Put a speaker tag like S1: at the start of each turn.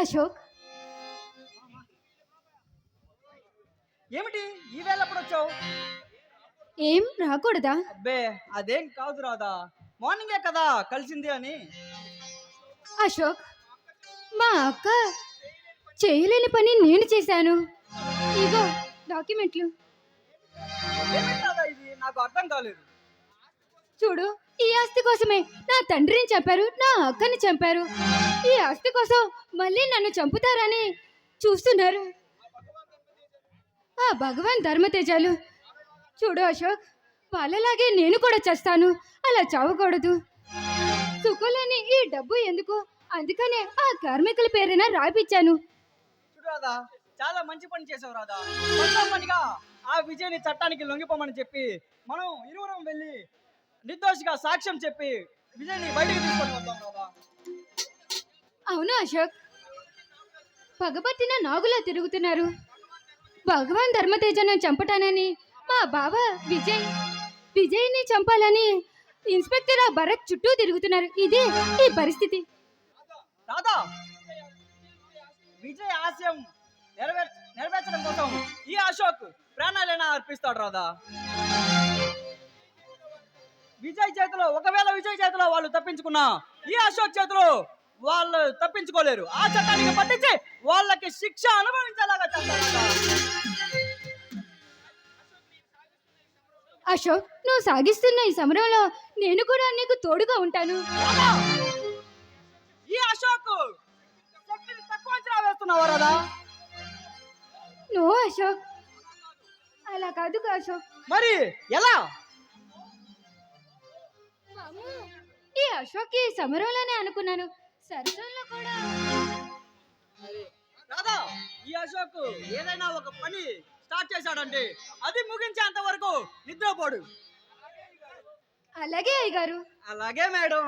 S1: అశోక్.
S2: ఏమిటి? ఈ వేళ ఎప్పుడు వచ్చావు?
S1: ఏం రాకూడదా?
S2: అబ్బే అదేం కాదు రాదా మార్నింగే కదా కలిసింది అని.
S1: అశోక్ మా అక్క చేయలేని పని నేను చేశాను. ఇగో డాక్యుమెంట్లు.
S2: ఇది? నాకు అర్థం కాలేదు.
S1: చూడు ఈ ఆస్తి కోసమే నా తండ్రిని చంపారు నా అక్కని చంపారు. ఈ ఆస్తి కోసం మళ్ళీ నన్ను చంపుతారని చూస్తున్నారు. ఆ భగవాన్ ధర్మతేజాలు. చూడు అశోక్ వాళ్ళలాగే నేను కూడా చేస్తాను. అలా చావకూడదు. సుఖులని ఈ డబ్బు ఎందుకు? అందుకనే ఆ కార్మికుల పేరున రాపిచ్చాను.
S2: చూడు రాదా చాలా మంచి పని చేసావు రాదా మొత్తం పనిగా ఆ విజయని చట్టానికి లొంగిపోమని చెప్పి మనం ఇరువురం వెళ్ళి నిర్దోషిగా సాక్ష్యం చెప్పి విజయ్ని బయటకు తీసుకొని వద్దాం రాదా
S1: అశోక్? పగబట్టిన నాగులా తిరుగుతున్నారు. భగవాన్ ధర్మతేజను చంపటానని మా బావ విజయ్ విజయ్ని చంపాలని ఇన్స్పెక్టర్ ఆ భరత్ చుట్టూ తిరుగుతున్నారు. ఇదే ఈ పరిస్థితి.
S2: దాదా విజయ్ ఆశయం నెరవేర్ నెరవేర్చడం కోసం ఈ అశోక్ ప్రాణాలైనా అర్పిస్తాడు రాదా విజయ్ చేతిలో ఒకవేళ విజయ్ చేతిలో వాళ్ళు తప్పించుకున్నా ఈ అశోక్ చేతిలో వాళ్ళు తప్పించుకోలేరు. ఆ చట్టానికి పట్టించి వాళ్ళకి శిక్ష అనుభవించేలాగా.
S1: అశోక్ నువ్వు సాగిస్తున్న ఈ సమరంలో నేను కూడా నీకు తోడుగా ఉంటాను?
S2: ఈ అశోక్ తక్కువ అంచనా వేస్తున్నావా రాదా
S1: నువ్వు అశోక్. అలా కాదు అశోక్.
S2: మరి ఎలా?
S1: ఈ అశోక్ ఈ సమరంలోనే అనుకున్నాను. సరసంలో కూడా
S2: రాధా ఈ అశోక్ ఏదైనా ఒక పని స్టార్ట్ చేశాడండి అది ముగించేంత వరకు నిద్రపోడు.
S1: అలాగే అయ్యగారు.
S2: అలాగే మేడం.